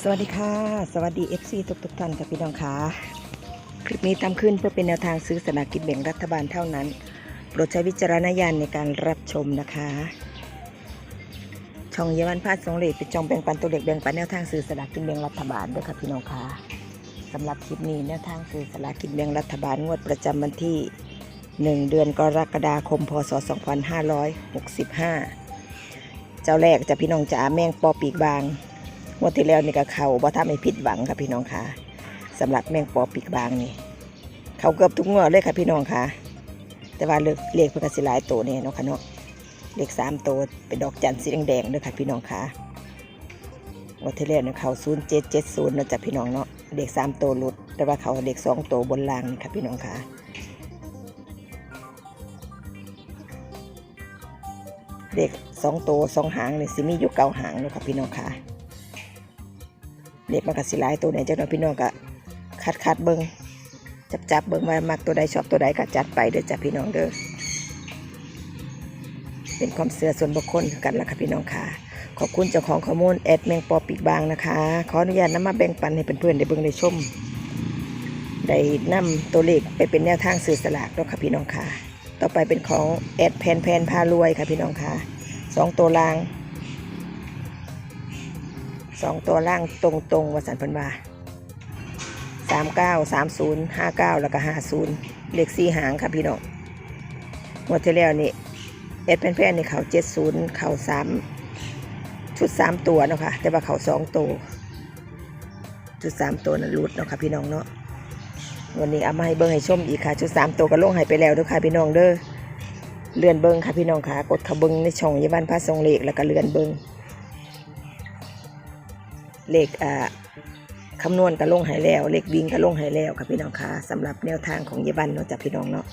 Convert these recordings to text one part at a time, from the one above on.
สวัสดีค่ะ สวัสดี FC ทุกทุกๆท่านค่ะพี่น้องค่ะ คลิปนี้ทำขึ้นเพื่อเป็นแนวทางซื้อสลากกินแบ่งรัฐบาลเท่านั้น โปรดใช้วิจารณญาณในการรับชมนะคะ ช่องเยาวันพาดสองเล็กเป็นช่องแบ่งปันตัวเล็กแบ่งปันแนวทางซื้อสลากกินแบ่งรัฐบาลด้วยค่ะพี่น้องค่ะสำหรับคลิปนี้แนวทางซื้อสลากกินแบ่งรัฐบาลงวดประจำวันที่ 1 เดือนกรกฎาคม พศ 2565 เจ้าแรกจะพี่น้องจ๋าแมงปอปีกบางงวดที่แล้วนี่ก็เขาบ่ทำให้ผิดหวังค่ะพี่น้องค่ะสำหรับแมงปอปีกบางนี่เขาเกือบทุกงวดเลยค่ะพี่น้องค่ะ แต่ว่าเลือกเลขเพื่อกสิหลายตัวเนี่ยเนาะค่ะเนาะเลขสามตัวเป็นดอกจันทร์สีแดงๆด้วยค่ะพี่น้องค่ะงวดที่แล้วเนี่ยเขาศูนย์เจ็ดเจ็ดศูนย์นะจ๊ะพี่น้องเนาะเลขสามตัวหลุด แต่ว่าเขาเลขสองตัวบนล่างนี่ค่ะพี่น้องค่ะ เลขสองตัวสองหางนี่สิมีอยู่เก้าหางเนาะค่ะพี่น้องค่ะเด็กมันก็สิหลายตัวไหนเจ้าหน้าพี่น้องก็คัดคัดเบิ้งจับจับเบิ้งว่ามักตัวใดชอบตัวใดก็จัดไปเด้อจ้ะพี่น้องเด้อเป็นความเสื่อส่วนบุคคลกันละค่ะพี่น้องค่ะขอบคุณเจ้าของข้อมูลแอดแมงปอปีกบางนะคะ ขออนุญาตนำมาแบ่งปันให้เพื่อนๆได้เบิ่งได้ชมได้นำตัวเลขไปเป็นแนวทางสื่อสลากแล้วค่ะพี่น้องค่ะ ต่อไปเป็นของแอดแพนแพนพารวยค่ะพี่น้องค่ะสองตัวล่างสองตัวล่างตรงตรงวสันพันวาสามเก้าสามศูนย์ห้าเก้าแล้วก็ห้าศูนย์เลขสี่หางค่ะพี่น้องงวดที่แล้วนี่เอ็ดแพนๆนี่เขาเจ็ดศูนย์เขาสามชุดสามตัวเนาะค่ะแต่ว่าเขาสองตัวชุดสามตัวนั้นรุดเนาะค่ะพี่น้องเนาะ วันนี้เอามาให้เบิ้งให้ชมอีกค่ะชุดสามตัวก็ลงให้ไปแล้วด้วยค่ะพี่น้องเด้อเลื่อนเบิ้งค่ะพี่น้องค่ะกดเขาเบิ้งในช่องยาวันพระทรงเลขแล้วก็เลื่อนเบิ้งเลขอ่าคำนวณก็ลงให้แล้ว เลขวิ่งก็ลงให้แล้วค่ะพี่น้องค่ะสำหรับแนวทางของเยบันเนาะจากพี่น้องเนาะ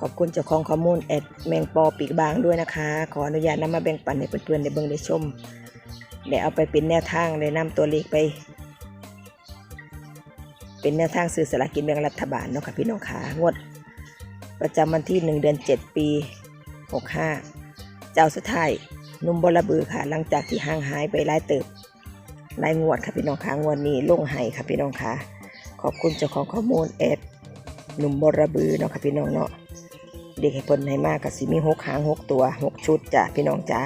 ขอบคุณเจ้าของข้อมูลแอดแมงปอปีกบางด้วยนะคะ ขออนุญาตนำมาแบ่งปันให้เพื่อนๆได้เบิ่งได้ชม ได้เอาไปเป็นแนวทางได้นำตัวเลขไป เป็นแนวทางซื้อสลากกินแบ่งรัฐบาลเนาะค่ะพี่น้องค่ะงวด ประจำวันที่1เดือน7ปี65เจ้าสุดท้ายนุ่มบลบือค่ะ หลังจากที่ห่างหายไปหลายเติบหลายงวดค่ะพี่น้องค่ะงวดนี้ลงไห้ค่ะพี่น้องค่ะขอบคุณเจ้าของข้อมูลแอดหนุ่มบลบือเนาะค่ะพี่น้องเนาะเด็กให้เพิ่นให้มากกับสิมีหกหางหกตัวหกชุดจ้ะพี่น้องจ้า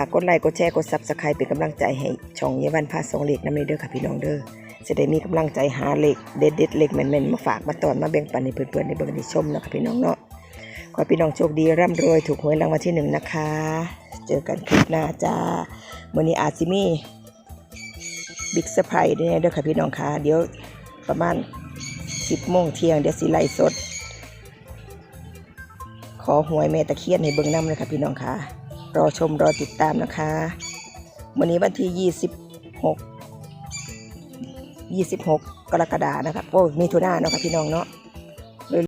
ากกดไลค์กดแชร์กดซับสไครป์เป็นกำลังใจให้ช่องเยาวันพาสองเล็กน้ำเลเด้อค่ะพี่น้องเด้อจะได้มีกำลังใจหาเหล็กเด็ดๆเหล็กแม่นๆมาฝากมาตอนมาแบ่งปันให้เพื่อนๆได้เบิ่งได้ชมเนาะค่ะพี่น้องเนาะขอพี่น้องโชคดีร่ำรวยถูกหวยรางวัลที่หนึ่งนะคะ เจอกันคลิปหน้าจ้าวันนี้อาซิมีบิ๊กเซอร์ไพรส์ด้วยเด้อค่ะพี่น้องค่ะเดี๋ยวประมาณ10โมงเที่ยงเดี๋ยวสิไล่สด ขอหวยแม่ตะเคียนให้เบิ่งน้ำเลยค่ะพี่น้องค่ะ รอชมรอติดตามนะคะ วันนี้วันที่ 26 26 กรกฎานะครับโอ้มีทุนาเนาะค่ะพี่น้องเนาะ